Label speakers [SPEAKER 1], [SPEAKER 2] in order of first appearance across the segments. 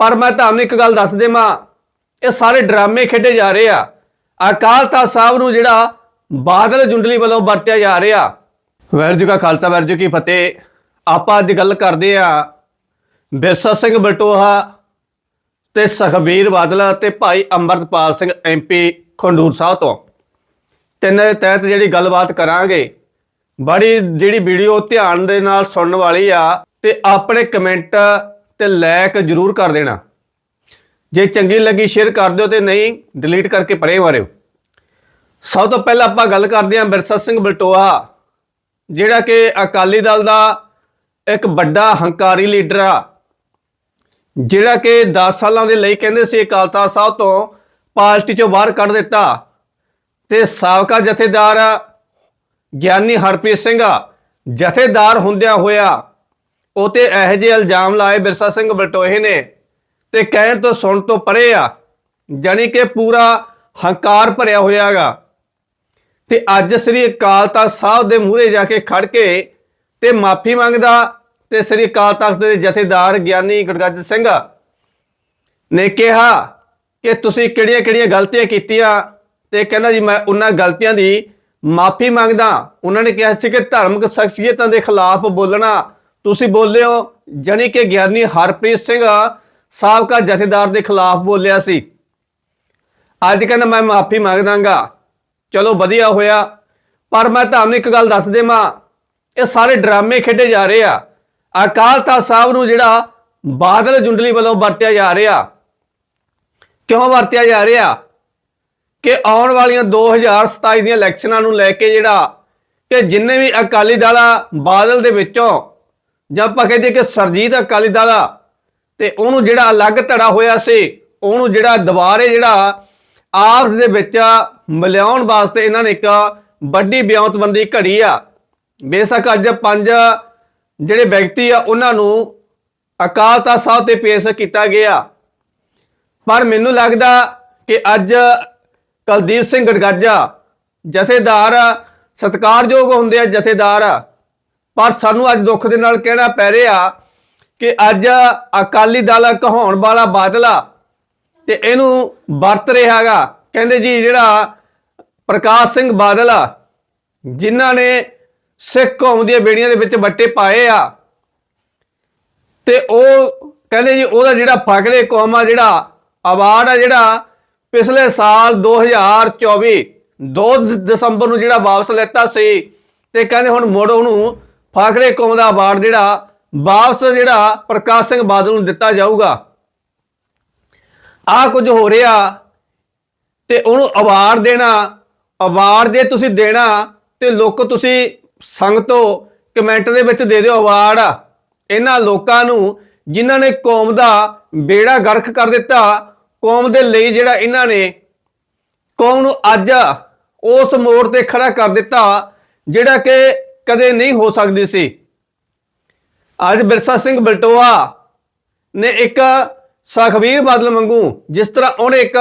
[SPEAKER 1] ਪਰ ਮੈਂ ਤੁਹਾਨੂੰ ਇੱਕ ਗੱਲ ਦੱਸ ਦੇਵਾਂ, ਇਹ ਸਾਰੇ ਡਰਾਮੇ ਖੇਡੇ ਜਾ ਰਹੇ ਆ। ਅਕਾਲ ਤਖਤ ਸਾਹਿਬ ਨੂੰ ਜਿਹੜਾ ਬਾਦਲ ਜੁੰਡਲੀ ਵੱਲੋਂ ਵਰਤਿਆ ਜਾ ਰਿਹਾ। ਵਾਹਿਗੁਰੂ ਜੀ ਕਾ ਖਾਲਸਾ, ਵਾਹਿਗੁਰੂ ਜੀ ਕੀ ਫਤਿਹ। ਆਪਾਂ ਅੱਜ ਗੱਲ ਕਰਦੇ ਆ ਬਿਰਸਾ ਸਿੰਘ ਬਲਟੋਹਾ ਤੇ ਸੁਖਬੀਰ ਬਾਦਲ ਤੇ ਭਾਈ ਅੰਮ੍ਰਿਤਪਾਲ ਸਿੰਘ ਐਮਪੀ ਖੰਡੂਰ ਸਾਹਿਬ ਤੋਂ। ਤਿੰਨ ਦੇ ਤਹਿਤ ਜਿਹੜੀ ਗੱਲਬਾਤ ਕਰਾਂਗੇ, ਬੜੀ ਜਿਹੜੀ ਵੀਡੀਓ ਧਿਆਨ ਦੇ ਨਾਲ ਸੁਣਨ ਵਾਲੀ ਆ ਤੇ ਆਪਣੇ ਕਮੈਂਟ ਤੇ ਲਾਇਕ ਜਰੂਰ ਕਰ ਦੇਣਾ। ਜੇ ਚੰਗੀ ਲੱਗੀ ਸ਼ੇਅਰ ਕਰ ਦਿਓ ਤੇ ਨਹੀਂ ਡਿਲੀਟ ਕਰਕੇ ਪਰੇ ਮਾਰਿਓ। ਸਭ ਤੋਂ ਪਹਿਲਾਂ ਆਪਾਂ ਗੱਲ ਕਰਦੇ ਹਾਂ ਬਿਰਸਾ ਸਿੰਘ ਬਲਟੋਆ, ਜਿਹੜਾ ਕਿ ਅਕਾਲੀ ਦਲ ਦਾ ਇੱਕ ਵੱਡਾ ਹੰਕਾਰੀ ਲੀਡਰ ਆ, ਜਿਹੜਾ ਕਿ 10 ਸਾਲਾਂ ਦੇ ਲਈ ਕਹਿੰਦੇ ਸੀ ਅਕਾਲ ਤਖਤ ਸਾਹਿਬ ਤੋਂ ਪਾਰਟੀ ਚੋਂ ਬਾਹਰ ਕੱਢ ਦਿੱਤਾ। ਤੇ ਸਾਬਕਾ ਜਥੇਦਾਰ ਗਿਆਨੀ ਹਰਪ੍ਰੀਤ ਸਿੰਘ ਜਥੇਦਾਰ ਹੁੰਦਿਆਂ ਹੋਇਆ ਉਹ ਤੇ ਇਹੋ ਜਿਹੇ ਇਲਜ਼ਾਮ ਲਾਏ ਬਿਰਸਾ ਸਿੰਘ ਬਲਟੋਹੇ ਨੇ ਤੇ ਕਹਿਣ ਤੋਂ ਸੁਣ ਤੋਂ ਪਰੇ ਆ ਜਾਨੀ ਕਿ ਪੂਰਾ ਹੰਕਾਰ ਭਰਿਆ ਹੋਇਆਗਾ। ਤੇ ਅੱਜ ਸ੍ਰੀ ਅਕਾਲ ਤਖਤ ਸਾਹਿਬ ਦੇ ਮੂਹਰੇ ਜਾ ਕੇ ਖੜ ਕੇ ਤੇ ਮਾਫੀ ਮੰਗਦਾ ਤੇ ਸ੍ਰੀ ਅਕਾਲ ਤਖਤ ਦੇ ਜਥੇਦਾਰ ਗਿਆਨੀ ਗੁਰਗੱਜ ਸਿੰਘ ਨੇ ਕਿਹਾ ਕਿ ਤੁਸੀਂ ਕਿਹੜੀਆਂ-ਕਿਹੜੀਆਂ ਗਲਤੀਆਂ ਕੀਤੀਆਂ ਤੇ ਕਹਿੰਦਾ ਜੀ ਮੈਂ ਉਹਨਾਂ ਗਲਤੀਆਂ ਦੀ ਮਾਫੀ ਮੰਗਦਾ। ਉਹਨਾਂ ਨੇ ਕਿਹਾ ਸੀ ਕਿ ਧਾਰਮਿਕ ਸ਼ਖਸੀਅਤਾਂ ਦੇ ਖਿਲਾਫ ਬੋਲਣਾ ਤੁਸੀਂ ਬੋਲੇ ਹੋ ਜਾਣੀ ਕਿ ਗਿਆਨੀ ਹਰਪ੍ਰੀਤ ਸਿੰਘ ਸਾਬਕਾ ਜਥੇਦਾਰ ਦੇ ਖਿਲਾਫ ਬੋਲਿਆ ਸੀ। ਅੱਜ ਕਹਿੰਦਾ ਮੈਂ ਮਾਫੀ ਮੰਗਦਾਗਾ। ਚਲੋ ਵਧੀਆ ਹੋਇਆ, ਪਰ ਮੈਂ ਤੁਹਾਨੂੰ ਇੱਕ ਗੱਲ ਦੱਸ ਦੇਵਾਂ, ਇਹ ਸਾਰੇ ਡਰਾਮੇ ਖੇਡੇ ਜਾ ਰਹੇ ਆ। ਅਕਾਲ ਤਖਤ ਸਾਹਿਬ ਨੂੰ ਜਿਹੜਾ ਬਾਦਲ ਜੁੰਡਲੀ ਵੱਲੋਂ ਵਰਤਿਆ ਜਾ ਰਿਹਾ, ਕਿਉਂ ਵਰਤਿਆ ਜਾ ਰਿਹਾ? ਕਿ ਆਉਣ ਵਾਲੀਆਂ 2027 ਦੀਆਂ ਇਲੈਕਸ਼ਨਾਂ ਨੂੰ ਲੈ ਕੇ ਜਿਹੜਾ, ਕਿ ਜਿੰਨੇ ਵੀ ਅਕਾਲੀ ਦਲ ਬਾਦਲ ਦੇ ਵਿੱਚੋਂ ਜਾਂ ਆਪਾਂ ਕਹਿੰਦੇ ਕਿ ਸਰਜੀਤ ਅਕਾਲੀ ਦਲ ਆ, ਤੇ ਉਹਨੂੰ ਜਿਹੜਾ ਅਲੱਗ ਧੜਾ ਹੋਇਆ ਸੀ, ਉਹਨੂੰ ਜਿਹੜਾ ਦੁਬਾਰੇ ਜਿਹੜਾ ਆਪਸ ਦੇ ਵਿੱਚ ਮਿਲਾਉਣ ਵਾਸਤੇ ਇਹਨਾਂ ਨੇ ਇੱਕ ਵੱਡੀ ਬਿਆਨਤਬੰਦੀ ਘੜੀ ਆ। ਬੇਸ਼ੱਕ ਅੱਜ ਪੰਜ ਜਿਹੜੇ ਵਿਅਕਤੀ ਆ, ਉਹਨਾਂ ਨੂੰ ਅਕਾਲ ਤਖਤ ਸਾਹਿਬ ਤੇ ਪੇਸ਼ ਕੀਤਾ ਗਿਆ। ਪਰ ਮੈਨੂੰ ਲੱਗਦਾ ਕਿ ਅੱਜ ਕੁਲਦੀਪ ਸਿੰਘ ਗੜਗਾਜਾ ਜਥੇਦਾਰ ਸਤਿਕਾਰਯੋਗ ਹੁੰਦੇ ਆ, ਜਥੇਦਾਰ ਪਰ ਸਾਨੂੰ ਅੱਜ ਦੁੱਖ ਦੇ ਨਾਲ ਕਹਿਣਾ ਪੈ ਰਿਹਾ ਕਿ ਅੱਜ ਅਕਾਲੀ ਦਲ ਕਹਾਉਣ ਵਾਲਾ ਬਾਦਲਾ ਤੇ ਇਹਨੂੰ ਵਰਤ ਰਿਹਾਗਾ। ਕਹਿੰਦੇ ਜੀ, ਜਿਹੜਾ ਪ੍ਰਕਾਸ਼ ਸਿੰਘ ਬਾਦਲ ਆ ਜਿਨ੍ਹਾਂ ਨੇ ਸਿੱਖ ਕੌਮ ਦੀਆਂ ਬੇੜੀਆਂ ਦੇ ਵਿੱਚ ਵੱਟੇ ਪਾਏ ਆ ਤੇ ਉਹ ਕਹਿੰਦੇ ਜੀ, ਉਹਦਾ ਜਿਹੜਾ ਫਕਰੇ ਕੌਮ ਆ, ਜਿਹੜਾ ਅਵਾਰਡ ਆ, ਜਿਹੜਾ ਪਿਛਲੇ ਸਾਲ 2024 2 ਦਸੰਬਰ ਨੂੰ ਜਿਹੜਾ ਵਾਪਸ ਲੈਤਾ ਸੀ ਤੇ ਕਹਿੰਦੇ ਹੁਣ ਮੁੜ ਉਹਨੂੰ ਫਾਖਰੇ ਕੌਮ ਦਾ ਅਵਾਰਡ ਜਿਹੜਾ, ਵਾਪਸ ਜਿਹੜਾ ਪ੍ਰਕਾਸ਼ ਸਿੰਘ ਬਾਦਲ ਨੂੰ ਦਿੱਤਾ ਜਾਊਗਾ। ਆ ਕੁਝ ਹੋ ਰਿਹਾ ਤੇ ਉਹਨੂੰ ਅਵਾਰਡ ਦੇਣਾ, ਅਵਾਰਡ ਜੇ ਤੁਸੀਂ ਦੇਣਾ ਤੇ ਲੋਕ ਤੁਸੀਂ ਸੰਗਤੋਂ ਕਮੈਂਟ ਦੇ ਵਿੱਚ ਦੇ ਦਿਓ ਅਵਾਰਡ। ਇਹਨਾਂ ਲੋਕਾਂ ਨੂੰ ਜਿਨ੍ਹਾਂ ਨੇ ਕੌਮ ਦਾ ਬੇੜਾ ਗਰਕ ਕਰ ਦਿੱਤਾ, ਕੌਮ ਦੇ ਲਈ ਜਿਹੜਾ ਇਹਨਾਂ ਨੇ ਕੌਮ ਨੂੰ ਅੱਜ ਉਸ ਮੋੜ ਤੇ ਖੜਾ ਕਰ ਦਿੱਤਾ, ਜਿਹੜਾ ਕਿ ਕਦੇ ਨਹੀਂ ਹੋ ਸਕਦੀ ਸੀ। ਅੱਜ ਬਿਰਸਾ ਸਿੰਘ ਬਲਟੋਆ ਨੇ ਇੱਕ ਸੁਖਬੀਰ ਬਾਦਲ ਮੰਗੂ ਜਿਸ ਤਰ੍ਹਾਂ ਉਹਨੇ ਇੱਕ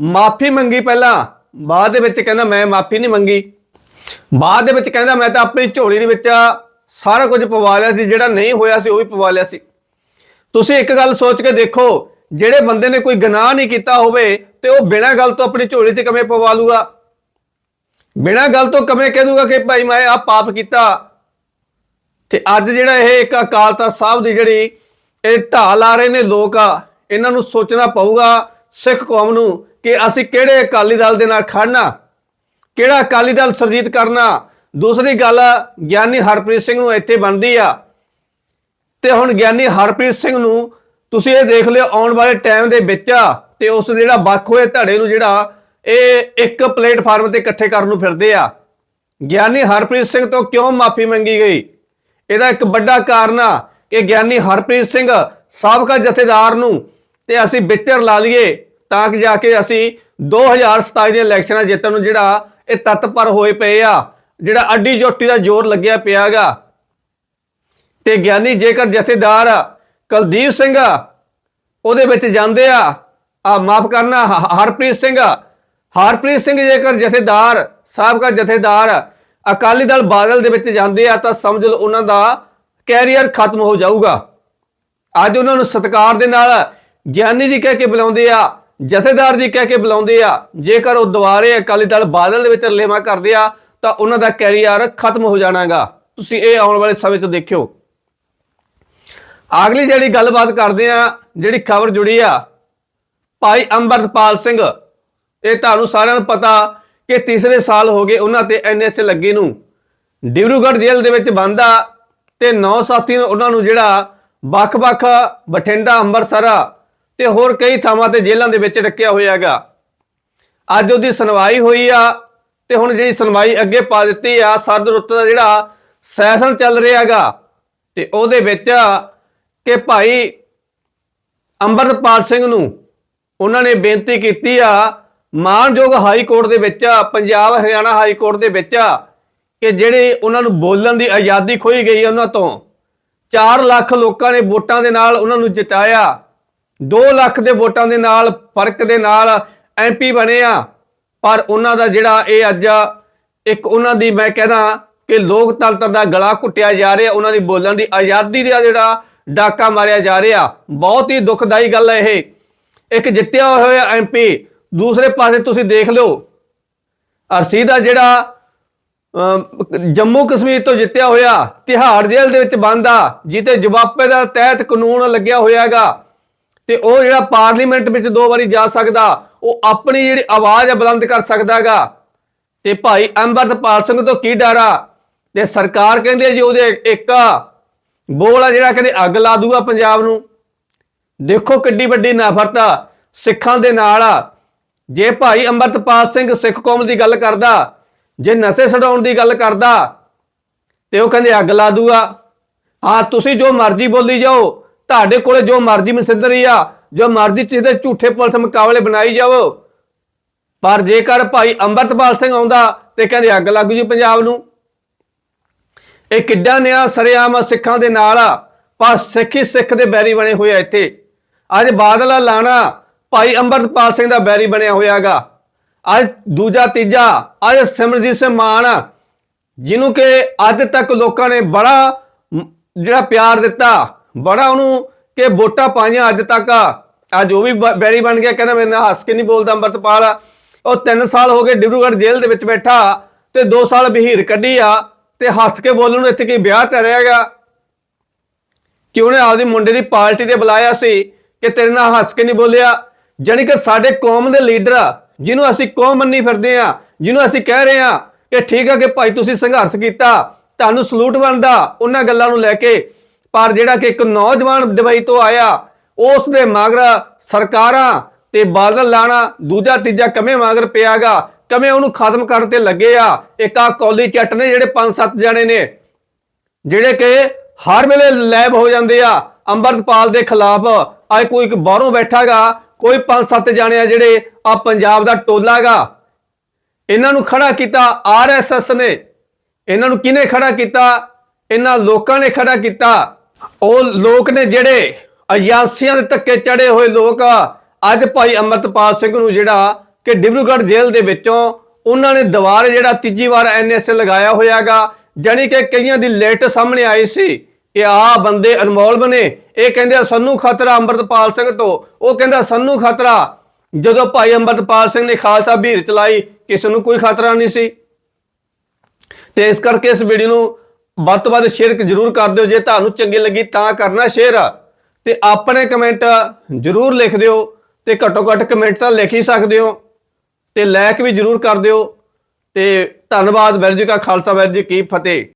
[SPEAKER 1] ਮਾਫੀ ਮੰਗੀ ਪਹਿਲਾਂ, ਬਾਅਦ ਦੇ ਵਿੱਚ ਕਹਿੰਦਾ ਮੈਂ ਮਾਫੀ ਨਹੀਂ ਮੰਗੀ। ਬਾਅਦ ਦੇ ਵਿੱਚ ਕਹਿੰਦਾ ਮੈਂ ਤਾਂ ਆਪਣੀ ਝੋਲੀ ਦੇ ਵਿੱਚ ਸਾਰਾ ਕੁਝ ਪਵਾ ਲਿਆ ਸੀ, ਜਿਹੜਾ ਨਹੀਂ ਹੋਇਆ ਸੀ ਉਹ ਵੀ ਪਵਾ ਲਿਆ ਸੀ। ਤੁਸੀਂ ਇੱਕ ਗੱਲ ਸੋਚ ਕੇ ਦੇਖੋ, ਜਿਹੜੇ ਬੰਦੇ ਨੇ ਕੋਈ ਗੁਨਾਹ ਨਹੀਂ ਕੀਤਾ ਹੋਵੇ ਤੇ ਉਹ ਬਿਨਾਂ ਗੱਲ ਤੋਂ ਆਪਣੀ ਝੋਲੀ 'ਚ ਕਿਵੇਂ ਪਵਾ ਲੂਗਾ? ਬਿਨਾਂ ਗੱਲ ਤੋਂ ਕਿਵੇਂ ਕਹਿ ਦੂਗਾ ਕਿ ਭਾਈ ਮੈਂ ਆ ਪਾਪ ਕੀਤਾ? ਤੇ ਅੱਜ ਜਿਹੜਾ ਇਹ ਇੱਕ ਅਕਾਲ ਤਖਤ ਸਾਹਿਬ ਦੀ ਜਿਹੜੀ ਇਹ ਢਾਲ ਲਾ ਰਹੇ ਨੇ ਲੋਕ ਆ, ਇਹਨਾਂ ਨੂੰ ਸੋਚਣਾ ਪਊਗਾ ਸਿੱਖ ਕੌਮ ਨੂੰ ਕਿ ਅਸੀਂ ਕਿਹੜੇ ਅਕਾਲੀ ਦਲ ਦੇ ਨਾਲ ਖੜਨਾ ਕਿਹੜਾ ਅਕਾਲੀ ਦਲ ਸਰਜੀਤ ਕਰਨਾ। ਦੂਸਰੀ ਗੱਲ, ਗਿਆਨੀ ਹਰਪ੍ਰੀਤ ਸਿੰਘ ਨੂੰ ਇੱਥੇ ਬਣਦੀ ਆ। ਤੇ ਹੁਣ ਗਿਆਨੀ ਹਰਪ੍ਰੀਤ ਸਿੰਘ ਨੂੰ ਤੁਸੀਂ ਇਹ ਦੇਖ ਲਿਓ, ਆਉਣ ਵਾਲੇ ਟਾਈਮ ਦੇ ਵਿੱਚ ਤੇ ਉਸ ਜਿਹੜਾ ਵੱਖ ਹੋਏ ਧੜੇ ਨੂੰ ਜਿਹੜਾ ਇਹ ਇੱਕ ਪਲੇਟਫਾਰਮ ਤੇ ਇਕੱਠੇ ਕਰਨ ਨੂੰ ਫਿਰਦੇ ਆ। ਗਿਆਨੀ ਹਰਪ੍ਰੀਤ ਸਿੰਘ ਤੋਂ ਕਿਉਂ ਮਾਫੀ ਮੰਗੀ ਗਈ? ਇਹਦਾ ਇੱਕ ਵੱਡਾ ਕਾਰਨ ਆ ਕਿ ਗਿਆਨੀ ਹਰਪ੍ਰੀਤ ਸਿੰਘ ਸਾਬਕਾ ਜਥੇਦਾਰ ਨੂੰ ਤੇ ਅਸੀਂ ਵਿਚਰ ਲਾ ਲਈਏ ਤਾਂ ਕਿ ਜਾ ਕੇ ਅਸੀਂ 2027 ਦੀਆਂ ਇਲੈਕਸ਼ਨਾਂ ਜਿੱਤਣ ਨੂੰ ਜਿਹੜਾ ਇਹ ਤਤਪਰ ਹੋਏ ਪਏ ਆ, ਜਿਹੜਾ ਅੱਡੀ ਜੋਟੀ ਦਾ ਜ਼ੋਰ ਲੱਗਿਆ ਪਿਆਗਾ ਤੇ ਗਿਆਨੀ ਜੇਕਰ ਜਥੇਦਾਰ ਕੁਲਦੀਪ ਸਿੰਘ ਉਹਦੇ ਵਿੱਚ ਜਾਂਦੇ ਆ ਆ ਮਾਫ ਕਰਨਾ, ਹ- ਹਰਪ੍ਰੀਤ ਸਿੰਘ ਹਰਪ੍ਰੀਤ ਸਿੰਘ ਜੇਕਰ ਜਥੇਦਾਰ, ਸਾਬਕਾ ਜਥੇਦਾਰ ਅਕਾਲੀ ਦਲ ਬਾਦਲ ਦੇ ਵਿੱਚ ਜਾਂਦੇ ਆ ਤਾਂ ਸਮਝ ਲਓ ਉਹਨਾਂ ਦਾ ਕੈਰੀਅਰ ਖਤਮ ਹੋ ਜਾਊਗਾ। ਅੱਜ ਉਹਨਾਂ ਨੂੰ ਸਤਿਕਾਰ ਦੇ ਨਾਲ ਗਿਆਨੀ ਜੀ ਕਹਿ ਕੇ ਬੁਲਾਉਂਦੇ ਆ, ਜਥੇਦਾਰ ਜੀ ਕਹਿ ਕੇ ਬੁਲਾਉਂਦੇ ਆ, ਜੇਕਰ ਉਹ ਦੁਬਾਰੇ ਅਕਾਲੀ ਦਲ ਬਾਦਲ ਦੇ ਵਿੱਚ ਰਲੇਵਾ ਕਰਦੇ ਆ, ਤਾਂ ਉਹਨਾਂ ਦਾ ਕੈਰੀਅਰ ਖਤਮ ਹੋ ਜਾਣਾਗਾ। ਤੁਸੀਂ ਇਹ ਆਉਣ ਵਾਲੇ ਸਮੇਂ 'ਚ ਦੇਖਿਓ। ਅਗਲੀ ਜਿਹੜੀ ਗੱਲਬਾਤ ਕਰਦੇ ਆ, ਜਿਹੜੀ ਖਬਰ ਜੁੜੀ ਆ, ਭਾਈ ਅੰਮ੍ਰਿਤਪਾਲ ਸਿੰਘ ਇਹ ਤੁਹਾਨੂੰ ਸਾਰਿਆਂ ਨੂੰ ਪਤਾ ਕਿ ਤੀਸਰੇ ਸਾਲ ਹੋ ਗਏ ਉਹਨਾਂ ਤੇ ਐਨਐਸਏ ਲੱਗੀ ਨੂੰ। ਡਿਬਰੂਗੜ੍ਹ ਜੇਲ੍ਹ ਦੇ ਵਿੱਚ ਬੰਦ ਆ ਤੇ ਨੌ ਸਾਥੀ ਉਹਨਾਂ ਨੂੰ ਜਿਹੜਾ ਵੱਖ-ਵੱਖ ਬਠਿੰਡਾ, ਅੰਮ੍ਰਿਤਸਰ ਤੇ ਹੋਰ ਕਈ ਥਾਵਾਂ ਤੇ ਜੇਲ੍ਹਾਂ ਦੇ ਵਿੱਚ ਰੱਖਿਆ ਹੋਇਆ ਹੈਗਾ। ਅੱਜ ਉਹਦੀ ਸੁਣਵਾਈ ਹੋਈ ਆ ਤੇ ਹੁਣ ਜਿਹੜੀ ਸੁਣਵਾਈ ਅੱਗੇ ਪਾ ਦਿੱਤੀ ਆ, ਸਰਦ ਰੁੱਤ ਦਾ ਜਿਹੜਾ ਸੈਸ਼ਨ ਚੱਲ ਰਿਹਾ ਹੈਗਾ ਤੇ ਉਹਦੇ ਵਿੱਚ ਕਿ ਭਾਈ ਅੰਮ੍ਰਿਤਪਾਲ ਸਿੰਘ ਨੂੰ ਉਹਨਾਂ ਨੇ ਬੇਨਤੀ ਕੀਤੀ ਆ ਮਾਨਯੋਗ ਹਾਈ ਕੋਰਟ ਦੇ ਵਿੱਚ, ਪੰਜਾਬ ਹਰਿਆਣਾ ਹਾਈ ਕੋਰਟ ਦੇ ਵਿੱਚ, ਕਿ ਜਿਹੜੇ ਉਹਨਾਂ ਨੂੰ ਬੋਲਣ ਦੀ ਆਜ਼ਾਦੀ ਖੋਈ ਗਈ ਹੈ ਉਹਨਾਂ ਤੋਂ 4 ਲੱਖ ਲੋਕਾਂ ਨੇ ਵੋਟਾਂ ਦੇ ਨਾਲ ਉਹਨਾਂ ਨੂੰ ਜਿਤਾਇਆ 2 ਲੱਖ ਦੇ ਵੋਟਾਂ ਦੇ ਨਾਲ, ਫ਼ਰਕ ਦੇ ਨਾਲ ਐਮਪੀ ਬਣੇ ਆ, ਪਰ ਉਹਨਾਂ ਦਾ ਜਿਹੜਾ ਇਹ ਅੱਜ ਇੱਕ ਉਹਨਾਂ ਦੀ ਮੈਂ ਕਹਿੰਦਾ ਕਿ ਲੋਕਤੰਤਰ ਦਾ ਗਲਾ ਘੁੱਟਿਆ ਜਾ ਰਿਹਾ, ਉਹਨਾਂ ਦੀ ਬੋਲਣ ਦੀ ਆਜ਼ਾਦੀ ਦਾ ਜਿਹੜਾ ਡਾਕਾ ਮਾਰਿਆ ਜਾ ਰਿਹਾ, ਬਹੁਤ ਹੀ ਦੁਖਦਾਈ ਗੱਲ ਹੈ ਇਹ। ਇੱਕ ਜਿੱਤਿਆ ਹੋਇਆ ਐਮਪੀ ਦੂਸਰੇ ਪਾਸੇ ਤੁਸੀਂ ਦੇਖ ਲਿਓ। ਅਰਸੀ ਦਾ ਜਿਹੜਾ ਜੰਮੂ ਕਸ਼ਮੀਰ ਤੋਂ ਜਿੱਤਿਆ ਹੋਇਆ, ਤਿਹਾੜ ਜੇਲ੍ਹ ਦੇ ਵਿੱਚ ਬੰਦ ਆ ਜਿੱਤੇ ਜਵਾਬੇ ਦਾ ਤਹਿਤ ਕਾਨੂੰਨ ਲੱਗਿਆ ਹੋਇਆ ਹੈਗਾ। ਤੇ ਉਹ ਜਿਹੜਾ ਪਾਰਲੀਮੈਂਟ ਵਿੱਚ ਦੋ ਵਾਰੀ ਜਾ ਸਕਦਾ, ਉਹ ਆਪਣੀ ਜਿਹੜੀ ਆਵਾਜ਼ ਹੈ ਬੁਲੰਦ ਕਰ ਸਕਦਾਗਾ ਤੇ ਭਾਈ ਅੰਮ੍ਰਿਤਪਾਲ ਸਿੰਘ ਤੋਂ ਕੀ ਡਰ ਆ? ਤੇ ਸਰਕਾਰ ਕਹਿੰਦੀ ਹੈ ਜੀ ਉਹਦੇ ਇੱਕ ਬੋਲ ਆ ਜਿਹੜਾ ਕਹਿੰਦੇ ਅੱਗ ਲਾ ਦੂਗਾ ਪੰਜਾਬ ਨੂੰ। ਦੇਖੋ ਕਿੱਡੀ ਵੱਡੀ ਨਫ਼ਰਤ ਆ, ਸਿੱਖਾਂ ਦੇ ਨਾਲ ਆ। ਜੇ ਭਾਈ ਅੰਮ੍ਰਿਤਪਾਲ ਸਿੰਘ ਸਿੱਖ ਕੌਮ ਦੀ ਗੱਲ ਕਰਦਾ, ਜੇ ਨਸ਼ੇ ਛਡਾਉਣ ਦੀ ਗੱਲ ਕਰਦਾ, ਤੇ ਉਹ ਕਹਿੰਦੇ ਅੱਗ ਲਾ ਦੂਗਾ। ਹਾਂ, ਤੁਸੀਂ ਜੋ ਮਰਜ਼ੀ ਬੋਲੀ ਜਾਓ, ਤੁਹਾਡੇ ਕੋਲੇ ਜੋ ਮਰਜ਼ੀ ਮਸਿੰਦਰੀ ਆ, ਜੋ ਮਰਜ਼ੀ ਕਿਸੇ ਝੂਠੇ ਪੁਲਿਸ ਮੁਕਾਬਲੇ ਬਣਾਈ ਜਾਓ ਪਰ ਜੇਕਰ ਭਾਈ ਅੰਮ੍ਰਿਤਪਾਲ ਸਿੰਘ ਆਉਂਦਾ ਤੇ ਕਹਿੰਦੇ ਅੱਗ ਲੱਗ ਜੂ ਪੰਜਾਬ ਨੂੰ। ਇਹ ਕਿੱਡਾ ਨਿਆ ਸਰਿਆਮ ਸਿੱਖਾਂ ਦੇ ਨਾਲ ਆ, ਪਰ ਸਿੱਖ ਹੀ ਸਿੱਖ ਦੇ ਬੈਰੀ ਬਣੇ ਹੋਏ ਆ ਇੱਥੇ। ਅੱਜ ਬਾਦਲਾ ਲਾਣਾ ਭਾਈ ਅੰਮ੍ਰਿਤਪਾਲ ਸਿੰਘ ਦਾ ਬੈਰੀ ਬਣਿਆ ਹੋਇਆਗਾ। ਅੱਜ ਦੂਜਾ, ਤੀਜਾ, ਅੱਜ ਸਿਮਰਜੀਤ ਸਿੰਘ ਮਾਨ, ਜਿਹਨੂੰ ਕਿ ਅੱਜ ਤੱਕ ਲੋਕਾਂ ਨੇ ਬੜਾ ਜਿਹੜਾ ਪਿਆਰ ਦਿੱਤਾ, ਬੜਾ ਉਹਨੂੰ ਕਿ ਵੋਟਾਂ ਪਾਈਆਂ ਅੱਜ ਤੱਕ। ਅੱਜ ਉਹ ਵੀ ਬ- ਬੈਰੀ ਬਣ ਗਿਆ, ਕਹਿੰਦਾ ਮੇਰੇ ਨਾਲ ਹੱਸ ਕੇ ਨਹੀਂ ਬੋਲਦਾ ਅੰਮ੍ਰਿਤਪਾਲ। ਉਹ 3 ਸਾਲ ਹੋ ਗਏ ਡਿਬਰੂਗੜ੍ਹ ਜੇਲ੍ਹ ਦੇ ਵਿੱਚ ਬੈਠਾ ਤੇ 2 ਸਾਲ ਬਹੀਰ ਕੱਢੀ ਆ ਤੇ ਹੱਸ ਕੇ ਬੋਲਣ ਨੂੰ ਇੱਥੇ ਕੀ ਵਿਆਹ ਧਰਿਆਗਾ ਕਿ ਉਹਨੇ ਆਪਦੀ ਮੁੰਡੇ ਦੀ ਪਾਰਟੀ ਤੇ ਬੁਲਾਇਆ ਸੀ ਕਿ ਤੇਰੇ ਨਾਲ ਹੱਸ ਕੇ ਨਹੀਂ ਬੋਲਿਆ? ਜਾਣੀ ਕਿ ਸਾਡੇ ਕੌਮ ਦੇ ਲੀਡਰ ਆ, ਜਿਹਨੂੰ ਅਸੀਂ ਕੌਮ ਮੰਨੀ ਫਿਰਦੇ ਆ ਜਿਹਨੂੰ ਅਸੀਂ ਕਹਿ ਰਹੇ ਆ ਕਿ ਠੀਕ ਆ ਕਿ ਭਾਈ ਤੁਸੀਂ ਸੰਘਰਸ਼ ਕੀਤਾ ਤੁਹਾਨੂੰ ਸਲੂਟ ਬਣਦਾ ਉਹਨਾਂ ਗੱਲਾਂ ਨੂੰ ਲੈ ਕੇ ਪਰ ਜਿਹੜਾ ਕਿ ਇੱਕ ਨੌਜਵਾਨ ਦੁਬਈ ਤੋਂ ਆਇਆ ਉਸ ਦੇ ਮਗਰ ਸਰਕਾਰਾਂ ਤੇ ਬਾਦਲ ਲਾਣਾ ਦੂਜਾ ਤੀਜਾ ਕਮੇ ਮਗਰ ਪਿਆਗਾ ਕਮੇ ਉਹਨੂੰ ਖਤਮ ਕਰਨ ਤੇ ਲੱਗੇ ਆ ਇੱਕ ਆ ਕੌਲੀ ਚੱਟ ਨੇ ਜਿਹੜੇ ਪੰਜ ਸੱਤ ਜਣੇ ਨੇ ਜਿਹੜੇ ਕਿ ਹਰ ਵੇਲੇ ਲੈਬ ਹੋ ਜਾਂਦੇ ਆ ਅੰਮ੍ਰਿਤਪਾਲ ਦੇ ਖਿਲਾਫ ਅੱਜ ਕੋਈ ਇੱਕ ਬਾਹਰੋਂ ਬੈਠਾਗਾ ਕੋਈ ਪੰਜ ਸੱਤ ਜਾਣੇ ਆ ਜਿਹੜੇ ਆ ਪੰਜਾਬ ਦਾ ਟੋਲਾਗਾ ਇਹਨਾਂ ਨੂੰ ਖੜਾ ਕੀਤਾ ਆਰਐਸਐਸ ਨੇ। ਇਹਨਾਂ ਨੂੰ ਕਿਹਨੇ ਖੜਾ ਕੀਤਾ? ਇਹਨਾਂ ਲੋਕਾਂ ਨੇ ਖੜਾ ਕੀਤਾ। ਉਹ ਲੋਕ ਨੇ ਜਿਹੜੇ ਏਜੰਸੀਆਂ ਦੇ ਧੱਕੇ ਚੜੇ ਹੋਏ ਲੋਕ ਅੱਜ ਭਾਈ ਅੰਮ੍ਰਿਤਪਾਲ ਸਿੰਘ ਨੂੰ ਜਿਹੜਾ ਕਿ ਡਿਬਰੂਗੜ੍ਹ ਜੇਲ੍ਹ ਦੇ ਵਿੱਚੋਂ ਉਹਨਾਂ ਨੇ ਦੁਬਾਰਾ ਜਿਹੜਾ ਤੀਜੀ ਵਾਰ ਐਨਐਸਏ ਲਗਾਇਆ ਹੋਇਆਗਾ ਜਾਣੀ ਕਿ ਕਈਆਂ ਦੀ ਲਿਸਟ ਸਾਹਮਣੇ ਆਈ ਸੀ। ਕਿ ਆਹ ਬੰਦੇ ਅਨਮੋਲ ਬਣੇ। ਇਹ ਕਹਿੰਦੇ ਆ, ਸਾਨੂੰ ਖਤਰਾ ਅੰਮ੍ਰਿਤਪਾਲ ਸਿੰਘ ਤੋਂ। ਉਹ ਕਹਿੰਦਾ, ਸਾਨੂੰ ਖਤਰਾ। ਜਦੋਂ ਭਾਈ ਅੰਮ੍ਰਿਤਪਾਲ ਸਿੰਘ ਨੇ ਖਾਲਸਾ ਵੀਰ ਚਲਾਈ, ਕਿਸੇ ਨੂੰ ਕੋਈ ਖਤਰਾ ਨਹੀਂ ਸੀ। ਤੇ ਇਸ ਕਰਕੇ ਇਸ ਵੀਡੀਓ ਨੂੰ ਵੱਧ ਤੋਂ ਵੱਧ ਸ਼ੇਅਰ ਜ਼ਰੂਰ ਕਰ ਦਿਓ। ਜੇ ਤੁਹਾਨੂੰ ਚੰਗੀ ਲੱਗੀ ਤਾਂ ਕਰਨਾ ਸ਼ੇਅਰ ਤੇ ਆਪਣੇ ਕਮੈਂਟ ਜ਼ਰੂਰ ਲਿਖ ਦਿਓ ਤੇ ਘੱਟੋ ਘੱਟ ਕਮੈਂਟ ਤਾਂ ਲਿਖ ਹੀ ਸਕਦੇ ਹੋ। ਤੇ ਲਾਇਕ ਵੀ ਜ਼ਰੂਰ ਕਰ ਦਿਓ। ਤੇ ਧੰਨਵਾਦ ਵੈਰ ਜੀ ਕਾ ਖਾਲਸਾ ਵੈਰ ਜੀ ਕੀ ਫਤਿਹ।